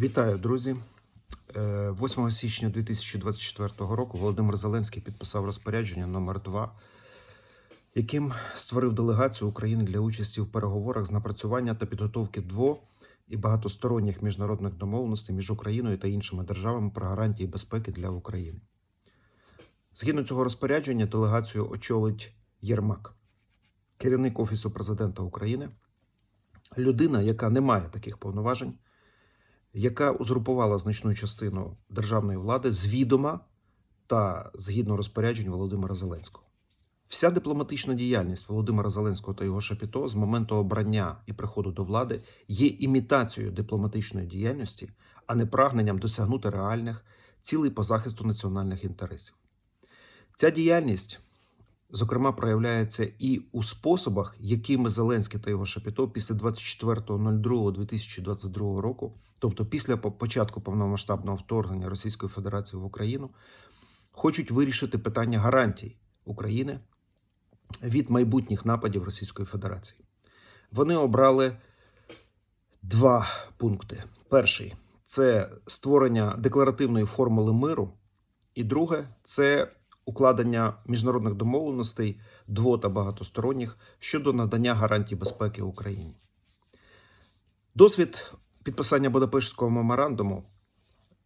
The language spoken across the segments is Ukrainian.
Вітаю, друзі. Е, 8 січня 2024 року Володимир Зеленський підписав розпорядження номер 2 яким створив делегацію України для участі в переговорах з напрацювання та підготовки дво і багатосторонніх міжнародних домовленостей між Україною та іншими державами про гарантії безпеки для України. Згідно цього розпорядження, делегацію очолить Єрмак, керівник Офісу президента України, людина, яка не має таких повноважень яка узурпувала значну частину державної влади з відома та згідно розпоряджень Володимира Зеленського. Вся дипломатична діяльність Володимира Зеленського та його шапіто з моменту обрання і приходу до влади є імітацією дипломатичної діяльності, а не прагненням досягнути реальних цілей по захисту національних інтересів. Ця діяльність зокрема, проявляється і у способах, якими Зеленський та його шапіто після 24.02.2022 року, тобто після початку повномасштабного вторгнення Російської Федерації в Україну, хочуть вирішити питання гарантій України від майбутніх нападів Російської Федерації. Вони обрали два пункти. Перший це створення декларативної формули миру, і друге це укладення міжнародних домовленостей дво та багатосторонніх щодо надання гарантій безпеки Україні. Досвід підписання Будапештського меморандуму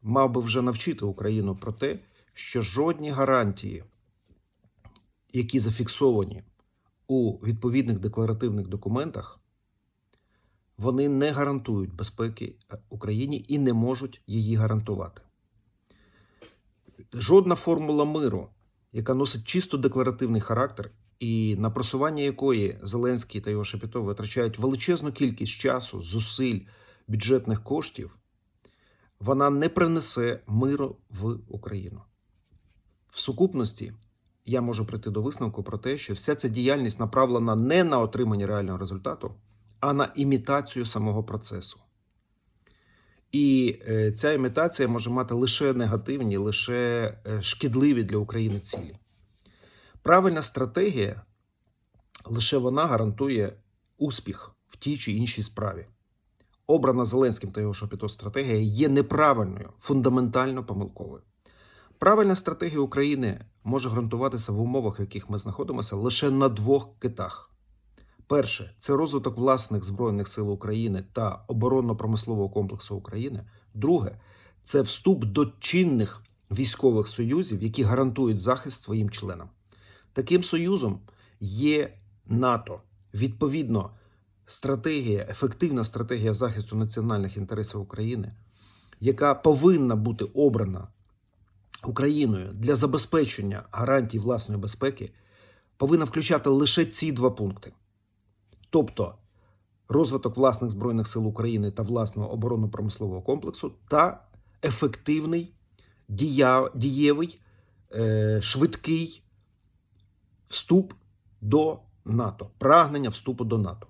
мав би вже навчити Україну про те, що жодні гарантії, які зафіксовані у відповідних декларативних документах, вони не гарантують безпеки Україні і не можуть її гарантувати. Жодна формула миру, яка носить чисто декларативний характер, і на просування якої Зеленський та його Шепетов витрачають величезну кількість часу, зусиль, бюджетних коштів, вона не принесе миру в Україну. В сукупності я можу прийти до висновку про те, що вся ця діяльність направлена не на отримання реального результату, а на імітацію самого процесу. І е, ця імітація може мати лише негативні, лише е, шкідливі для України цілі. Правильна стратегія лише вона гарантує успіх в тій чи іншій справі. Обрана Зеленським та його шопіто стратегія є неправильною, фундаментально помилковою. Правильна стратегія України може ґрунтуватися в умовах, в яких ми знаходимося, лише на двох китах. Перше це розвиток власних збройних сил України та оборонно-промислового комплексу України. Друге це вступ до чинних військових союзів, які гарантують захист своїм членам. Таким союзом є НАТО. Відповідно, стратегія, ефективна стратегія захисту національних інтересів України, яка повинна бути обрана Україною для забезпечення гарантій власної безпеки, повинна включати лише ці два пункти. Тобто розвиток власних збройних сил України та власного оборонно-промислового комплексу та ефективний, дія, дієвий, е, швидкий вступ до НАТО, прагнення вступу до НАТО.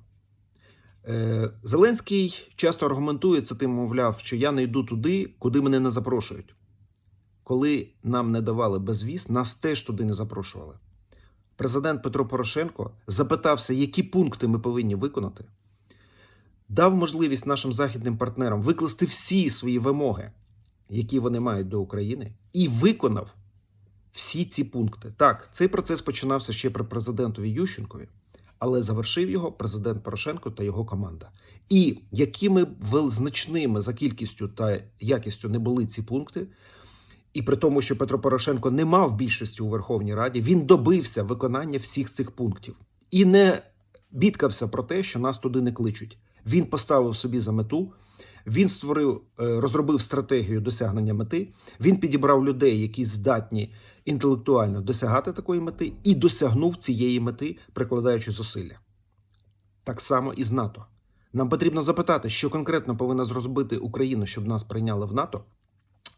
Е, Зеленський часто аргументує це тим, мовляв, що я не йду туди, куди мене не запрошують. Коли нам не давали безвіз, нас теж туди не запрошували президент Петро Порошенко запитався, які пункти ми повинні виконати, дав можливість нашим західним партнерам викласти всі свої вимоги, які вони мають до України, і виконав всі ці пункти. Так, цей процес починався ще при президентові Ющенкові, але завершив його президент Порошенко та його команда. І якими значними за кількістю та якістю не були ці пункти. І при тому, що Петро Порошенко не мав більшості у Верховній Раді, він добився виконання всіх цих пунктів і не бідкався про те, що нас туди не кличуть. Він поставив собі за мету, він створив, е, розробив стратегію досягнення мети. Він підібрав людей, які здатні інтелектуально досягати такої мети, і досягнув цієї мети, прикладаючи зусилля. Так само і з НАТО. Нам потрібно запитати, що конкретно повинна зробити Україна, щоб нас прийняли в НАТО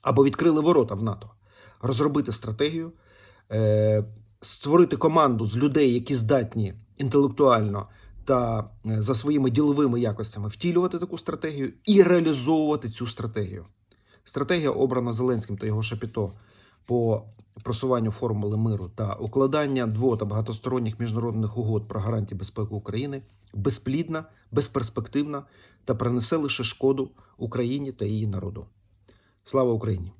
або відкрили ворота в НАТО, розробити стратегію, е, створити команду з людей, які здатні інтелектуально та е, за своїми діловими якостями втілювати таку стратегію і реалізовувати цю стратегію. Стратегія, обрана Зеленським та його шапіто, по просуванню формули миру та укладання дво та багатосторонніх міжнародних угод про гарантії безпеки України безплідна, безперспективна та принесе лише шкоду Україні та її народу. Слава Україні!